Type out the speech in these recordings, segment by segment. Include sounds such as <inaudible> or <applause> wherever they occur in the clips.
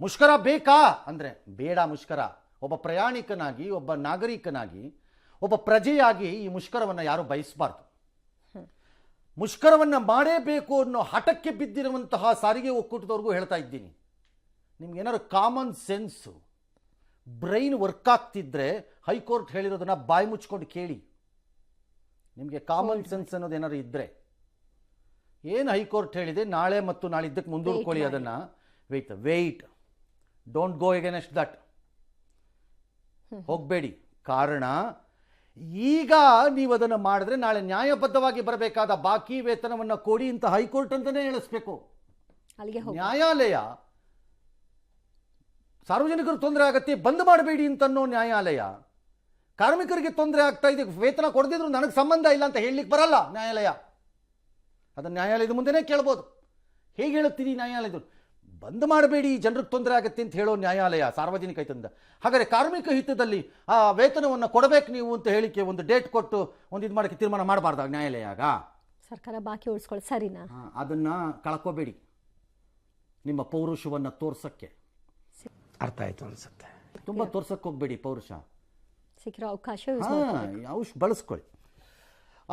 ಮುಷ್ಕರ ಬೇಕಾ? ಅಂದರೆ ಬೇಡ ಮುಷ್ಕರ. ಒಬ್ಬ ಪ್ರಯಾಣಿಕನಾಗಿ ಒಬ್ಬ ನಾಗರಿಕನಾಗಿ ಒಬ್ಬ ಪ್ರಜೆಯಾಗಿ ಈ ಮುಷ್ಕರವನ್ನು ಯಾರು ಬಯಸಬಾರ್ದು. ಮುಷ್ಕರವನ್ನು ಮಾಡೇಬೇಕು ಅನ್ನೋ ಹಠಕ್ಕೆ ಬಿದ್ದಿರುವಂತಹ ಸಾರಿಗೆ ಒಕ್ಕೂಟದವ್ರಿಗೂ ಹೇಳ್ತಾ ಇದ್ದೀನಿ. ನಿಮ್ಗೇನಾದ್ರು ಕಾಮನ್ ಸೆನ್ಸು ಬ್ರೈನ್ ವರ್ಕ್ ಆಗ್ತಿದ್ರೆ ಹೈಕೋರ್ಟ್ ಹೇಳಿರೋದನ್ನ ಬಾಯಿ ಮುಚ್ಕೊಂಡು ಕೇಳಿ. ನಿಮಗೆ ಕಾಮನ್ ಸೆನ್ಸ್ ಅನ್ನೋದು ಏನಾದ್ರು ಇದ್ದರೆ ಏನು ಹೈಕೋರ್ಟ್ ಹೇಳಿದೆ? ನಾಳೆ ಮತ್ತು ನಾಳಿದ್ದಕ್ಕೆ ಮುಂದೂಡ್ಕೊಳ್ಳಿ. ಅದನ್ನು. Wait wait don't go against that ಹೋಗಬೇಡಿ. ಕಾರಣ ಈಗ ನೀವು ಅದನ್ನು ಮಾಡಿದ್ರೆ ನಾಳೆ ನ್ಯಾಯಬದ್ಧವಾಗಿ ಬರಬೇಕಾದ ಬಾಕಿ ವೇತನವನ್ನು ಕೊಡಿ ಅಂತ ಹೈಕೋರ್ಟ್ ಅಂತಲೇ ಹೇಳಿಸ್ಬೇಕು. ನ್ಯಾಯಾಲಯ ಸಾರ್ವಜನಿಕರು ತೊಂದರೆ ಆಗತ್ತೆ ಬಂದ್ ಮಾಡಬೇಡಿ ಅಂತನ್ನೋ ನ್ಯಾಯಾಲಯ. ಕಾರ್ಮಿಕರಿಗೆ ತೊಂದರೆ ಆಗ್ತಾ ಇದೆ ವೇತನ ಕೊಡದಿದ್ರು ನನಗೆ ಸಂಬಂಧ ಇಲ್ಲ ಅಂತ ಹೇಳಲಿಕ್ಕೆ ಬರಲ್ಲ ನ್ಯಾಯಾಲಯ. ಅದನ್ನು ನ್ಯಾಯಾಲಯದ ಮುಂದೆನೇ ಕೇಳ್ಬೋದು. ಹೇಗೆ ಹೇಳುತ್ತೀರಿ ನ್ಯಾಯಾಲಯದವರು? ಬಂದ್ ಮಾಡಬೇಡಿ ಜನರಿಗೆ ತೊಂದರೆ ಆಗುತ್ತೆ ಅಂತ ಹೇಳೋ ನ್ಯಾಯಾಲಯ ಸಾರ್ವಜನಿಕ ಹಿತದಿಂದ. ಹಾಗಾದರೆ ಕಾರ್ಮಿಕ ಹಿತದಲ್ಲಿ ಆ ವೇತನವನ್ನು ಕೊಡಬೇಕು ನೀವು ಅಂತ ಹೇಳಿಕೆ ಒಂದು ಡೇಟ್ ಕೊಟ್ಟು ಒಂದು ಇದು ಮಾಡೋಕ್ಕೆ ತೀರ್ಮಾನ ಮಾಡಬಾರ್ದಾಗ ನ್ಯಾಯಾಲಯ ಆಗ? ಸರ್ಕಾರ ಬಾಕಿ ಉಳಿಸ್ಕೊಳ್ಳಿ ಸರಿನಾ? ಅದನ್ನು ಅದನ್ನ ಕಳ್ಕೋಬೇಡಿ. ನಿಮ್ಮ ಪೌರುಷವನ್ನು ತೋರ್ಸಕ್ಕೆ. ಅರ್ಥ ಆಯ್ತು ಅನ್ಸುತ್ತೆ. ತುಂಬ ತೋರ್ಸಕ್ಕೆ ಹೋಗ್ಬೇಡಿ ಪೌರುಷ. ಸಿಕ್ಕಿರೋ ಅವಕಾಶ ಯೂಸ್ ಔಷ್ ಬಳಸ್ಕೊಳ್ಳಿ.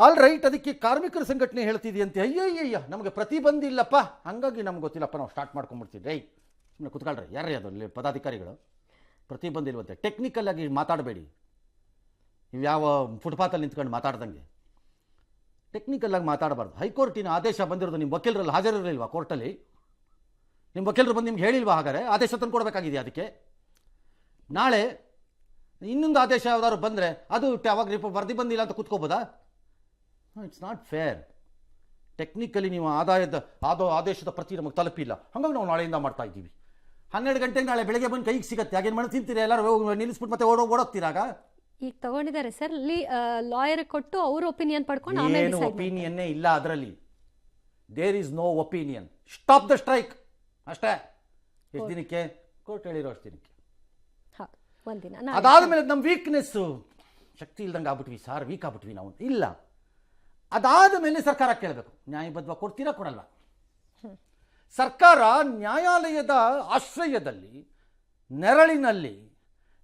ಆಲ್ ರೈಟ್ ಅದಕ್ಕೆ ಕಾರ್ಮಿಕರ ಸಂಘಟನೆ ಹೇಳ್ತಿದೆಯಂತೆ. ಅಯ್ಯಯ್ಯಯ್ಯ, ನಮಗೆ ಪ್ರತಿಬಂಧ ಇಲ್ಲಪ್ಪ ಹಾಗಾಗಿ ನಮ್ಗೆ ಗೊತ್ತಿಲ್ಲಪ್ಪ, ನಾವು ಸ್ಟಾರ್ಟ್ ಮಾಡ್ಕೊಂಡ್ಬಿಡ್ತೀವಿ ರೈ ಸುಮ್ಮನೆ ಕುತ್ಕೊಳ್ರಿ ಯಾರೇ ಅದು ಪದಾಧಿಕಾರಿಗಳು? ಪ್ರತಿಬಂಧ ಇಲ್ವಂತೆ ಟೆಕ್ನಿಕಲ್ ಆಗಿ ಮಾತಾಡಬೇಡಿ. ನೀವು ಯಾವ ಫುಟ್ಪಾತಲ್ಲಿ ನಿಂತ್ಕೊಂಡು ಮಾತಾಡ್ದಂಗೆ. ಟೆಕ್ನಿಕಲ್ ಆಗಿ ಮಾತಾಡಬಾರ್ದು. ಹೈಕೋರ್ಟಿನ ಆದೇಶ ಬಂದಿರೋದು ನಿಮ್ಮ ವಕೀಲರಲ್ಲಿ ಹಾಜರಿರಲಿಲ್ವಾ ಕೋರ್ಟಲ್ಲಿ? ನಿಮ್ಮ ವಕೀಲರು ಬಂದು ನಿಮ್ಗೆ ಹೇಳಿಲ್ವಾ ಹಾಗಾದ್ರೆ? ಆದೇಶ ತಂದು ಕೊಡಬೇಕಾಗಿದೆಯಾ ಅದಕ್ಕೆ? ನಾಳೆ ಇನ್ನೊಂದು ಆದೇಶ ಯಾವ್ದಾದ್ರು ಬಂದರೆ ಅದು ಯಾವಾಗ ರಿಪೋರ್ಟ್ ವರದಿ ಬಂದಿಲ್ಲ ಅಂತ ಕುತ್ಕೋಬೋದಾ? ಇಟ್ಸ್ ನಾಟ್ ಫೇರ್ ಟೆಕ್ನಿಕಲಿ ನೀವು ಆದಾಯದ ಆದೋ ಆದೇಶದ ಪ್ರತಿ ನಮಗೆ ತಲುಪಿಲ್ಲ. ಹಂಗಾಗಿ ನಾವು ನಾಳೆಯಿಂದ ಮಾಡ್ತಾ ಇದ್ದೀವಿ. ಹನ್ನೆರಡು ಗಂಟೆಗೆ ನಾಳೆ ಬೆಳಗ್ಗೆ ಬಂದು ಕೈಗೆ ಸಿಗುತ್ತೆ. ಹಾಗೇನು ಮಾಡಿ ತಿಂತೀರಾ ಎಲ್ಲರೂ? ನಿಲ್ಲಿಸ್ಬಿಟ್ಟು ಮತ್ತೆ ಓಡೋ ಓಡೋಗ್ತೀರಾಗ ಈಗ ತಗೊಂಡಿದ್ದಾರೆ ಸರ್. ಲಾಯರ್ ಕೊಟ್ಟು ಅವ್ರ ಒಪಿನಿಯನ್ ಪಡ್ಕೊಂಡು ಏನು ಒಪಿನಿಯನ್ನೇ ಇಲ್ಲ ಅದರಲ್ಲಿ. There is no opinion stop the strike ಅಷ್ಟೇ. ಎಷ್ಟು ದಿನಕ್ಕೆ? ಕೋರ್ಟ್ ಹೇಳಿರೋ ಅಷ್ಟು ದಿನಕ್ಕೆ. ಅದಾದ ಮೇಲೆ ನಮ್ಮ ವೀಕ್ನೆಸ್ಸು ಶಕ್ತಿ ಇಲ್ದಂಗೆ ಆಗ್ಬಿಟ್ವಿ ಸಾರ್. ವೀಕ್ ಆಗ್ಬಿಟ್ವಿ ನಾವು. ಇಲ್ಲ. ಅದಾದ ಮೇಲೆ ಸರ್ಕಾರ ಕೇಳಬೇಕು. ನ್ಯಾಯಬದ್ಧ ಕೊಡ್ತೀರಾ ಕೊಡಲ್ವಾ? ಸರ್ಕಾರ ನ್ಯಾಯಾಲಯದ ಆಶ್ರಯದಲ್ಲಿ ನೆರಳಿನಲ್ಲಿ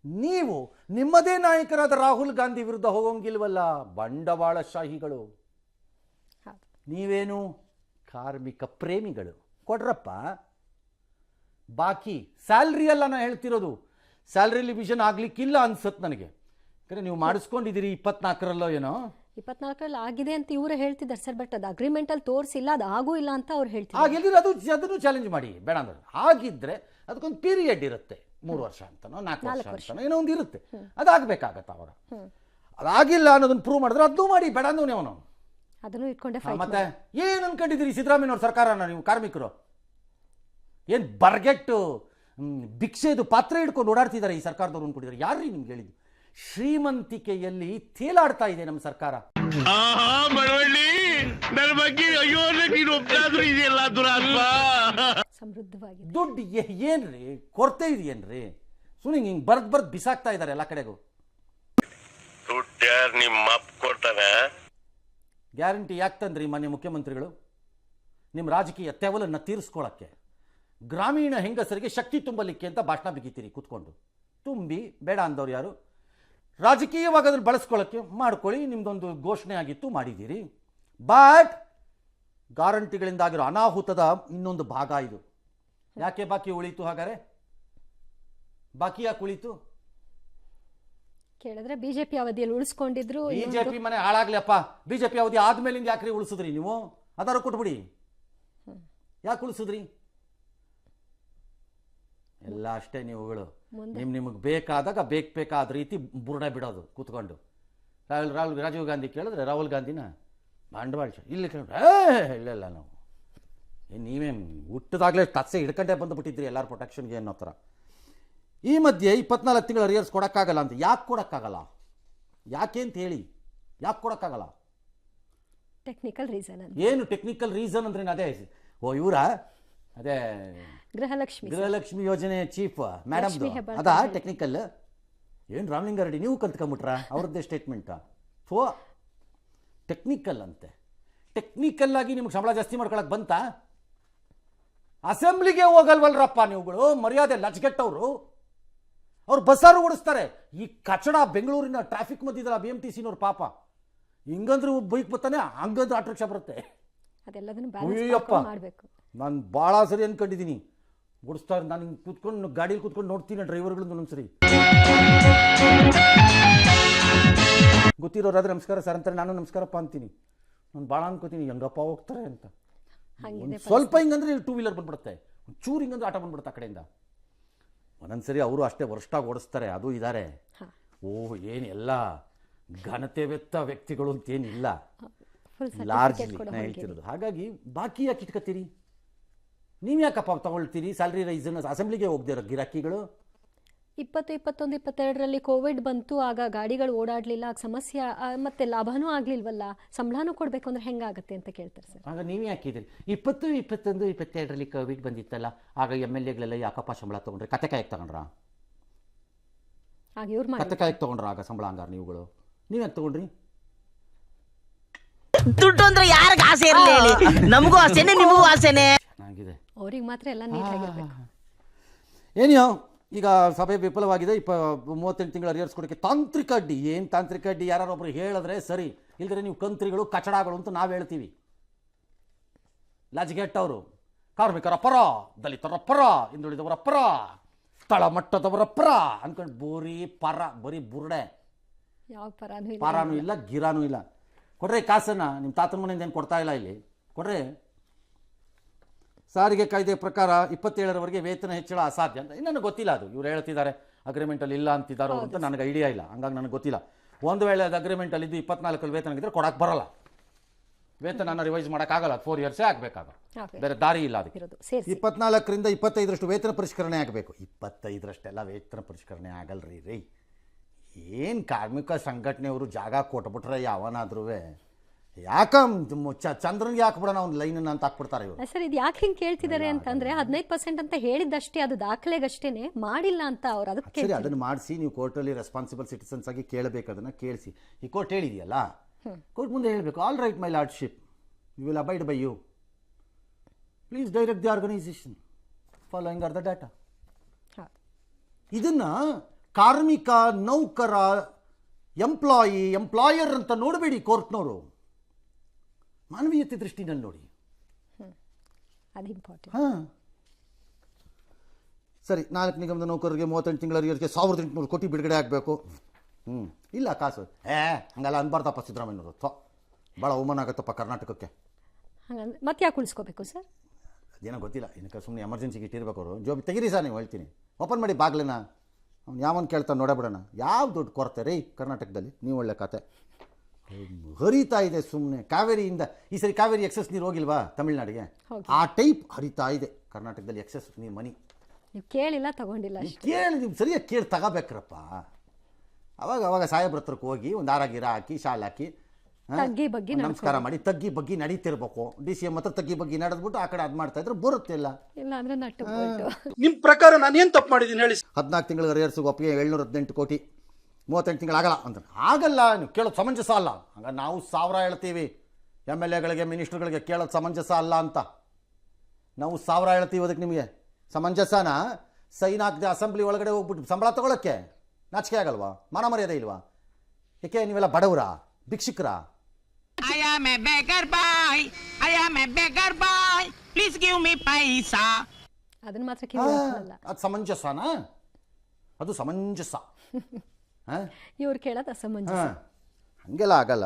ನೀವು ನಿಮ್ಮದೇ ನಾಯಕರಾದ ರಾಹುಲ್ ಗಾಂಧಿ ವಿರುದ್ಧ ಹೋಗೋಂಗಿಲ್ವಲ್ಲ ಬಂಡವಾಳಶಾಹಿಗಳು. ನೀವೇನು? ಕಾರ್ಮಿಕ ಪ್ರೇಮಿಗಳು. ಕೊಡ್ರಪ್ಪ. ಬಾಕಿ ಸ್ಯಾಲ್ರಿ ಅಲ್ಲ ನಾನು ಹೇಳ್ತಿರೋದು. ಸ್ಯಾಲ್ರಿಲಿ ವಿಷನ್ ಆಗ್ಲಿಕ್ಕಿಲ್ಲ ಅನ್ಸತ್ ನನಗೆ. ಯಾಕಂದ್ರೆ ನೀವು ಮಾಡಿಸ್ಕೊಂಡಿದ್ದೀರಿ ಇಪ್ಪತ್ನಾಲ್ಕರಲ್ಲೋ ಏನೋ? ಇಪ್ಪತ್ನಾಲ್ಕರಲ್ಲಿ ಆಗಿದೆ ಅಂತ ಇವರೇ ಹೇಳ್ತಿದ್ದಾರೆ ಸರ್ ಬಟ್ ಅದು ಅಗ್ರಿಮೆಂಟ್ ಅಲ್ಲಿ ತೋರಿಸಿಲ್ಲ ಅದು ಆಗೂ ಇಲ್ಲ ಅಂತ ಅವ್ರು ಹೇಳ್ತಿದ್ದಾರೆ. ಅದು ಅದನ್ನು ಚಾಲೆಂಜ್ ಮಾಡಿ ಬೇಡ ಅಂದ್ರೆ. ಹಾಗಿದ್ರೆ ಅದಕ್ಕೊಂದು ಪೀರಿಯಡ್ ಇರುತ್ತೆ ಮೂರು ವರ್ಷ ಅಂತನೋ ನಾಲ್ಕು ವರ್ಷ. ಅಂತನೋ ಏನೋ ಒಂದು ಇರುತ್ತೆ. ಅದಾಗಬೇಕಾಗತ್ತೆ ಅವಾಗ ಅದಾಗಿಲ್ಲ ಅನ್ನೋದನ್ನ ಪ್ರೂವ್ ಮಾಡಿದ್ರೆ ಅದು ಮಾಡಿ ಬೇಡ ಅಂದ್ರೆ ಅವನು. ಅದನ್ನು ಇಟ್ಕೊಂಡೆ ಮತ್ತೆ ಏನು ಅನ್ಕೊಂಡಿದ್ದೀರಿ ಸಿದ್ದರಾಮಯ್ಯನವ್ರ ಸರ್ಕಾರನ ನೀವು ಕಾರ್ಮಿಕರು? ಏನು ಬರ್ಗೆಟ್ಟು ಭಿಕ್ಷೆದು ಪಾತ್ರೆ ಹಿಡ್ಕೊಂಡು ಓಡಾಡ್ತಿದ್ದಾರೆ ಈ ಸರ್ಕಾರದವ್ರು ಅನ್ಕೊಂಡಿದ್ದಾರೆ. ಯಾರ್ರೀ ನಿಮ್ಗೆ ಹೇಳಿದ್ದು? ಶ್ರೀಮಂತಿಕೆಯಲ್ಲಿ ತೇಲಾಡ್ತಾ ಇದೆ ನಮ್ಮ ಸರ್ಕಾರ. ದುಡ್ಡು ಏನ್ರಿ? ಕೊರತೆ ಇದೆಯೇನ್ರಿ? ಸುಮ್ಮನೆ ಹಿಂಗ್ ಬರ್ದ್ ಬರ್ದ್ ಬಿಸಾಕ್ತಾ ಇದ್ದಾರೆ ಎಲ್ಲ ಕಡೆಗೂ. ಗ್ಯಾರಂಟಿ ಯಾಕೆ ತಂದ್ರಿ ಮಾನ್ಯ ಮುಖ್ಯಮಂತ್ರಿಗಳು. ನಿಮ್ಮ ರಾಜಕೀಯ ತೆವಲನ್ನು ತೀರಿಸ್ಕೊಳ್ಳೋಕ್ಕೆ ಗ್ರಾಮೀಣ ಹೆಂಗಸರಿಗೆ ಶಕ್ತಿ ತುಂಬಲಿಕ್ಕೆ ಅಂತ ಭಾಷಣ ಬಿಗಿತೀರಿ ಕೂತ್ಕೊಂಡು. ತುಂಬಿ ಬೇಡ ಅಂದವ್ರು ಯಾರು? ರಾಜಕೀಯವಾಗಿ ಅದನ್ನು ಬಳಸ್ಕೊಳ್ಳೋಕ್ಕೆ ಮಾಡ್ಕೊಳ್ಳಿ. ನಿಮ್ಮದೊಂದು ಘೋಷಣೆ ಆಗಿತ್ತು ಮಾಡಿದ್ದೀರಿ. ಬಟ್ ಗ್ಯಾರಂಟಿಗಳಿಂದಾಗಿರೋ ಅನಾಹುತದ ಇನ್ನೊಂದು ಭಾಗ ಇದು. ಯಾಕೆ ಬಾಕಿ ಉಳಿತು ಹಾಗಾದ್ರೆ? ಬಾಕಿ ಯಾಕೆ ಉಳಿತು ಕೇಳಿದ್ರೆ ಬಿಜೆಪಿ ಅವಧಿಯಲ್ಲಿ ಉಳಿಸ್ಕೊಂಡಿದ್ರು ಬಿಜೆಪಿ ಮನೆ ಹಾಳಾಗ್ಲಪ್ಪ ಬಿಜೆಪಿ ಅವಧಿ ಆದ್ಮೇಲಿಂದ ಯಾಕ್ರಿ ಉಳಿಸಿದ್ರಿ ನೀವು? ಅದಾರು ಕೊಟ್ಬಿಡಿ. ಯಾಕೆ ಉಳಿಸಿದ್ರಿ? ಎಲ್ಲ ಅಷ್ಟೇ ನೀವುಗಳು? ನಿಮ್ ನಿಮಗೆ ಬೇಕಾದಾಗ ಬೇಕು ಬೇಕಾದ ರೀತಿ ಬುರ್ಣ ಬಿಡೋದು ಕೂತ್ಕೊಂಡು. ರಾಹುಲ್ ರಾಹುಲ್ ರಾಜೀವ್ ಗಾಂಧಿ ಕೇಳಿದ್ರೆ ರಾಹುಲ್ ಗಾಂಧಿನ ಬಂಡವಾಳ ಇಲ್ಲಿ ಕೇಳಿದ್ರೆ ಇಲ್ಲ ಇಲ್ಲ ನಾವು. ನೀವೇ ಹುಟ್ಟದಾಗಲೇ ತತ್ಸೆ ಹಿಡ್ಕೊಂಡೇ ಬಂದುಬಿಟ್ಟಿದ್ರಿ ಎಲ್ಲರ ಪ್ರೊಟೆಕ್ಷನ್ಗೆ ಅನ್ನೋ ಥರ. ಈ ಮಧ್ಯೆ ಇಪ್ಪತ್ನಾಲ್ಕು ತಿಂಗಳು ರಿಯರ್ಸ್ ಕೊಡೋಕ್ಕಾಗಲ್ಲ ಅಂತ. ಯಾಕೆ ಕೊಡೋಕ್ಕಾಗಲ್ಲ? ಯಾಕೆ ಅಂತ ಹೇಳಿ? ಯಾಕೆ ಕೊಡೋಕ್ಕಾಗಲ್ಲ? ಟೆಕ್ನಿಕಲ್ ರೀಸನ್ ಅಂತ. ಏನು ಟೆಕ್ನಿಕಲ್ ರೀಸನ್ ಅಂದ್ರೆ ಅದೇ? ಓ ಇವರ ಅದೇ. ಗೃಹಲಕ್ಷ್ಮಿ ಗೃಹಲಕ್ಷ್ಮಿ ಯೋಜನೆ ಚೀಫ್ ಮೇಡಮ್ ಅದ ಹೆಬ್ಬಾಳ್ಕರ್ ಅದಾ ಹೇಳಿ. ಟೆಕ್ನಿಕಲ್ ಏನು ರಾಮಲಿಂಗಾರೆಡ್ಡಿ ನೀವು ಕಲ್ತ್ಕೊಂಬಿಟ್ರ? ಅವ್ರದ್ದೇ ಸ್ಟೇಟ್ಮೆಂಟ್ ಫೋ ಟೆಕ್ನಿಕಲ್ ಅಂತೆ. ಟೆಕ್ನಿಕಲ್ ಆಗಿ ನಿಮ್ಗೆ ಸಂಬಳ ಜಾಸ್ತಿ ಮಾಡ್ಕೊಳಕ್ ಬಂತಾ? ಅಸೆಂಬ್ಲಿಗೆ ಹೋಗಲ್ವಲ್ರಪ್ಪ ನೀವುಗಳು? ಮರ್ಯಾದೆ ಲಜ್ಗೆಟ್ಟವರು. ಅವ್ರು ಬಸ್ಸಾರು ಓಡಿಸ್ತಾರೆ. ಈ ಕಚಡ ಬೆಂಗಳೂರಿನ ಟ್ರಾಫಿಕ್ ಮಧ್ಯದಲ್ಲ ಬಿ ಎಂ ಟಿ ಸಿನವ್ರು ಪಾಪ. ಹಿಂಗಂದ್ರೆ ಬೈಕ್ ಬರ್ತಾನೆ ಹಂಗಂದ್ರೆ ಆಟೋ ರಿಕ್ಷಾ ಬರುತ್ತೆ. ಅದೆಲ್ಲದನ್ನು ಅಯ್ಯಪ್ಪ. ಬ್ಯಾಲೆನ್ಸ್ ಮಾಡಬೇಕು. ನಾನು ಭಾಳ ಸರಿ ಅನ್ಕೊಂಡಿದ್ದೀನಿ ಓಡಿಸ್ತಾರೆ ನಾನು ಹಿಂಗೆ ಕೂತ್ಕೊಂಡು ಗಾಡೀಲಿ ಕೂತ್ಕೊಂಡು ನೋಡ್ತೀನಿ ಡ್ರೈವರ್ಗಳದ್ದು ಒಂದೊಂದ್ಸರಿ ಗೊತ್ತಿರೋರಾದ್ರೆ ನಮಸ್ಕಾರ ಸರ್ ಅಂತಾರೆ ನಾನು ನಮಸ್ಕಾರಪ್ಪ ಅಂತೀನಿ. ನಾನು ಭಾಳ ಅನ್ಕೋತೀನಿ ಹೆಂಗಪ್ಪ ಹೋಗ್ತಾರೆ ಅಂತ. ಒಂದು ಸ್ವಲ್ಪ ಹಿಂಗಂದ್ರೆ ಟೂ ವೀಲರ್ ಬಂದ್ಬಿಡುತ್ತೆ. ಚೂರು ಹಿಂಗಂದ್ರೆ ಆಟೋ ಬಂದ್ಬಿಡುತ್ತೆ ಆ ಕಡೆಯಿಂದ. ಒಂದೊಂದ್ಸರಿ ಅವರು ಅಷ್ಟೇ ವರ್ಷಾಗಿ ಓಡಿಸ್ತಾರೆ ಅದು ಇದ್ದಾರೆ. ಓಹ್ ಏನು ಎಲ್ಲ ಘನತೆವೆತ್ತ ವ್ಯಕ್ತಿಗಳು ಅಂತೇನಿಲ್ಲ ಲಾರ್ಜ್ ಹೇಳ್ತಿರೋದು. ಹಾಗಾಗಿ ಬಾಕಿ ಯಾಕೆ ಇಟ್ಕೋತೀರಿ ನೀವು ಯಾಕಪ್ಪ ತಗೊಳ್ತೀರಿ? ಸ್ಯಾಲ್ರಿ ರೈಸನ್ನು ಅಸೆಂಬ್ಲಿಗೆ ಹೋಗ್ದಿರೋ ಗಿರಾಕಿಗಳು? ಇಪ್ಪತ್ತು ಇಪ್ಪತ್ತೊಂದು ಇಪ್ಪತ್ತೆರಡರಲ್ಲಿ ಕೋವಿಡ್ ಬಂತು ಆಗ ಗಾಡಿಗಳು ಓಡಾಡಲಿಲ್ಲ ಆಗ ಸಮಸ್ಯೆ ಆ, ಮತ್ತೆ ಲಾಭನೂ ಆಗ್ಲಿಲ್ವಲ್ಲ? ಸಂಬಳನೂ ಕೊಡಬೇಕು ಅಂದ್ರೆ ಹೆಂಗಾಗತ್ತೆ ಅಂತ ಕೇಳ್ತಾರೆ ಸರ್. ಆಗ ನೀವೇ ಯಾಕಿದ್ರಿ ಇಪ್ಪತ್ತು ಇಪ್ಪತ್ತೊಂದು ಇಪ್ಪತ್ತೆರಡರಲ್ಲಿ ಕೋವಿಡ್ ಬಂದಿತ್ತಲ್ಲ ಆಗ ಎಂ ಎಲ್ ಎಗಳೆಲ್ಲ ಯಾಕಪ್ಪ ಸಂಬಳ ತೊಗೊಂಡ್ರೆ? ಕತೆ ಕಾಯಕ್ಕೆ ತಗೊಂಡ್ರ? ಆಗ ಇವ್ರು ಮಾಡಿ ಕತೆ ಕಾಯಕ್ಕೆ ತೊಗೊಂಡ್ರ ಆಗ ಸಂಬಳ ಹಂಗಾರ ನೀವುಗಳು? ನೀವ್ಯಾಕೆ ತೊಗೊಂಡ್ರಿ? ದುಡ್ಡು ಅಂದ್ರೆ ಯಾರಿಗ ಆಸೆ ಇರಲಿ ಹೇಳಿ? ನಮಗೂ ಆಸೆನೆ ನಿಮಗೂ ಆಸೆನೆ. ಚೆನ್ನಾಗಿದೆ ಅವ್ರಿಗೆ ಮಾತ್ರ ಎಲ್ಲ ನೀಟಾಗಿರ್ಬೇಕು ಏನೋ ಈಗ ಸಭೆ ವಿಫಲವಾಗಿದೆ. ಇಪ್ಪ ಮೂವತ್ತೆಂಟು ತಿಂಗಳು ಅರಿಯರ್ಸ್ ಕೊಡೋಕ್ಕೆ ತಾಂತ್ರಿಕ ಅಡ್ಡಿ. ಏನು ತಾಂತ್ರಿಕ ಅಡ್ಡಿ? ಯಾರೊಬ್ರು ಹೇಳಿದ್ರೆ ಸರಿ. ಇಲ್ಲದ್ರೆ ನೀವು ಕಂತ್ರಿಗಳು ಕಚಡಗಳು ಅಂತ ನಾವು ಹೇಳ್ತೀವಿ. ಲಜ್ಗೆಟ್ಟವರು ಕಾರ್ಮಿಕರ ಪರ ದಲಿತರ ಪರ ಹಿಂದುಳಿದವರ ಪರ ತಳಮಟ್ಟದವರ ಪರ ಅನ್ಕೊಂಡು ಬೋರಿ ಪರ ಬರೀ ಬುರುಡೆ. ಯಾವ ಪರಾನು ಇಲ್ಲ. ಗಿರಾನೂ ಇಲ್ಲ. ಕೊಡ್ರಿ ಕಾಸನ್ನ. ನಿಮ್ಮ ತಾತನ ಮನೆಯಿಂದ ಏನು ಕೊಡ್ತಾ ಇಲ್ಲ ಇಲ್ಲಿ? ಕೊಡ್ರಿ. ಸಾರಿಗೆ ಕಾಯ್ದೆ ಪ್ರಕಾರ ಇಪ್ಪತ್ತೇಳರವರೆಗೆ ವೇತನ ಹೆಚ್ಚಳ ಅಸಾಧ್ಯ ಅಂತ. ಇನ್ನು ನನಗೆ ಗೊತ್ತಿಲ್ಲ ಅದು. ಇವ್ರು ಹೇಳ್ತಿದ್ದಾರೆ ಅಗ್ರಿಮೆಂಟಲ್ಲಿ ಇಲ್ಲ ಅಂತಿದ್ದಾರೋ ಅಂತ ನನಗೆ ಐಡಿಯಾ ಇಲ್ಲ. ಹಂಗಾಗಿ ನನಗೆ ಗೊತ್ತಿಲ್ಲ. ಒಂದು ವೇಳೆ ಅದು ಅಗ್ರಿಮೆಂಟಲ್ಲಿ ಇದ್ದು ಇಪ್ಪತ್ನಾಲ್ಕಲ್ಲಿ ವೇತನ ಇದ್ದರೆ ಕೊಡಕ್ಕೆ ಬರಲ್ಲ. ವೇತನ ರಿವೈಸ್ ಮಾಡೋಕ್ಕಾಗಲ್ಲ. ಫೋರ್ ಇಯರ್ಸೇ ಆಗಬೇಕಾಗ. ಬೇರೆ ದಾರಿ ಇಲ್ಲ ಅದಕ್ಕೆ. ಇಪ್ಪತ್ನಾಲ್ಕರಿಂದ ಇಪ್ಪತ್ತೈದರಷ್ಟು ವೇತನ ಪರಿಷ್ಕರಣೆ ಆಗಬೇಕು. ಇಪ್ಪತ್ತೈದರಷ್ಟೆಲ್ಲ ವೇತನ ಪರಿಷ್ಕರಣೆ ಆಗಲ್ರಿ ರೀ. ಏನು ಕಾರ್ಮಿಕ ಸಂಘಟನೆಯವರು ಜಾಗ ಕೊಟ್ಬಿಟ್ರೆ ಯಾವನಾದ್ರೂ ಯಾಕ? ಚಂದ್ರನ್ಗೆ ಬಿಡೋಣ ಒಂದು ಲೈನನ್ನು ಅಂತ ಹಾಕ್ಬಿಡ್ತಾರೆ ಇವರು. ಸರ್ ಇದು ಯಾಕೆ ಹಿಂಗೆ ಕೇಳ್ತಿದ್ದಾರೆ ಅಂತಂದ್ರೆ ಹದಿನೈದು ಪರ್ಸೆಂಟ್ ಅಂತ ಹೇಳಿದ್ದಷ್ಟೇ ಅದು ದಾಖಲೆಗಷ್ಟೇನೆ ಮಾಡಿಲ್ಲ ಅಂತ ಅವ್ರು ಅದಕ್ಕೆ ಸರಿ ಅದನ್ನು ಮಾಡಿಸಿ ನೀವು ಕೋರ್ಟಲ್ಲಿ ರೆಸ್ಪಾನ್ಸಿಬಲ್ ಸಿಟಿಸನ್ಸ್ ಆಗಿ ಕೇಳಬೇಕು ಅದನ್ನು ಕೇಳಿಸಿ. ಈ ಕೋರ್ಟ್ ಹೇಳಿದೆಯಲ್ಲ? ಕೋರ್ಟ್ ಮುಂದೆ ಹೇಳಬೇಕು all right my lordship you will abide by you please direct the organisation following are the data ಇದನ್ನ ಕಾರ್ಮಿಕ ನೌಕರ ಎಂಪ್ಲಾಯಿ ಎಂಪ್ಲಾಯರ್ ಅಂತ ನೋಡಬೇಡಿ ಕೋರ್ಟ್ನವರು. ಮಾನವೀಯತೆ ದೃಷ್ಟಿನಲ್ಲಿ ನೋಡಿ. ಅದು ಇಂಪಾರ್ಟೆಂಟ್ ಹಾಂ. ಸರಿ ನಾಲ್ಕು ನಿಗಮದ ನೌಕರರಿಗೆ ಮೂವತ್ತೆಂಟು ತಿಂಗಳ ಅರಿಯರ್ಗೆ ಸಾವಿರದ ಎಂಟುನೂರು ಕೋಟಿ ಬಿಡುಗಡೆ ಆಗಬೇಕು. ಹ್ಞೂ ಇಲ್ಲ ಕಾಸು. ಏ ಹಂಗಲ್ಲ ಅನ್ಬಾರ್ದಪ್ಪ ಸಿದ್ದರಾಮಯ್ಯನವರು. ಥೋ ಭಾಳ ಅವಮಾನ ಆಗುತ್ತಪ್ಪ ಕರ್ನಾಟಕಕ್ಕೆ. ಹಂಗಂದ್ರೆ ಮತ್ತೆ ಯಾಕೆ ಉಳಿಸ್ಕೋಬೇಕು ಸರ್? ಅದೇನೋ ಗೊತ್ತಿಲ್ಲ. ಏನಕ್ಕೆ ಸುಮ್ಮನೆ ಎಮರ್ಜೆನ್ಸಿಗೆ ಇಟ್ಟಿರ್ಬೇಕು ಅವರು. ಜೋಬಿ ತೆಗಿರಿ ಸರ್ ನೀವು ಹೇಳ್ತೀನಿ. ಓಪನ್ ಮಾಡಿ ಬಾಗ್ಲೇನ ಅವ್ನು ಯಾವನ್ ಕೇಳ್ತಾನೆ ನೋಡಬಿಡೋಣ ಯಾವ ದುಡ್ಡು ಕೊರತೆ ರೀ ಕರ್ನಾಟಕದಲ್ಲಿ? ನೀವು ಒಳ್ಳೆ ಕತೆ. ಹರಿತಾ ಇದೆ ಸುಮ್ಮನೆ ಕಾವೇರಿಯಿಂದ ಈ ಸರಿ ಕಾವೇರಿ ಎಕ್ಸಸ್ ನೀರು ಹೋಗಿಲ್ವಾ ತಮಿಳ್ನಾಡಿಗೆ? ಆ ಟೈಪ್ ಹರಿತಾ ಇದೆ ಕರ್ನಾಟಕದಲ್ಲಿ ಎಕ್ಸಸ್ ನೀರು ಮನಿ. ನೀವು ಕೇಳಿಲ್ಲ ತಗೊಂಡಿಲ್ಲ ನೀವು ಕೇಳಿ ನೀವು ಸರಿಯಾಗಿ ಕೇಳಿ ತಗೋಬೇಕ್ರಪ್ಪ. ಅವಾಗ ಅವಾಗ ಸಾಹೇಬ್ರ ಹತ್ರಕ್ಕೆ ಹೋಗಿ ಒಂದು ಆರಾಗಿರ ಗಿರ ಹಾಕಿ ಶಾಲ್ ಹಾಕಿ ತಗ್ಗಿ ಬಗ್ಗೆ ನಮಸ್ಕಾರ ಮಾಡಿ ತಗ್ಗಿ ಬಗ್ಗೆ ನಡೀತಿರ್ಬೇಕು. ಡಿ ಸಿ ಎಂ ಹತ್ರ ತಗ್ಗಿ ಬಗ್ಗೆ ನಡೆದ್ಬಿಟ್ಟು ಆ ಕಡೆ ಅದ್ ಮಾಡ್ತಾ ಇದ್ರೆ ಬರುತ್ತಿಲ್ಲ ಇಲ್ಲ ಅಂದ್ರೆ ನಿಮ್ ಪ್ರಕಾರ ನಾನು ಏನ್ ತಪ್ಪು ಮಾಡಿದ್ದೀನಿ ಹೇಳಿ. ಹದಿನಾಲ್ಕು ತಿಂಗಳ ಅರಿಯರ್ಸಿಗೆ ಒಪ್ಪಿಗೆ ಏಳ್ನೂರ ಹದಿನೆಂಟು ಕೋಟಿ. ಮೂವತ್ತೆಂಟು ತಿಂಗಳಾಗಲ್ಲ ಅಂತ ಆಗಲ್ಲ ನೀವು ಕೇಳೋದು ಸಮಂಜಸ ಅಲ್ಲ. ಹಂಗ ನಾವು ಸಾವಿರ ಹೇಳ್ತೀವಿ. ಎಂ ಎಲ್ ಎಗಳಿಗೆ ಮಿನಿಸ್ಟ್ರುಗಳಿಗೆ ಕೇಳೋದು ಸಮಂಜಸ ಅಲ್ಲ ಅಂತ. ನಾವು ಸಾವಿರ ಹೇಳ್ತೀವಿ ಅದಕ್ಕೆ ನಿಮಗೆ. ಸಮಂಜಸನ ಸೈನ್ ಹಾಕಿದೆ ಅಸೆಂಬ್ಲಿ ಒಳಗಡೆ ಹೋಗ್ಬಿಟ್ಟು ಸಂಬಳ ತೊಗೊಳಕ್ಕೆ ನಾಚಿಕೆ ಆಗಲ್ವಾ? ಮಾನ ಮರ್ಯಾದೆ ಇಲ್ವಾ? ಏಕೆ ನೀವೆಲ್ಲ ಬಡವರ? ಭಿಕ್ಷಿಕರ? ಅದು ಸಮಂಜಸನಾ? ಅದು ಸಮಂಜಸ. <laughs> ಇವ್ರು ಕೇಳೋದು ಅಸಮಂಜಸ. ಹಾಂ ಹಂಗೆಲ್ಲ ಆಗಲ್ಲ.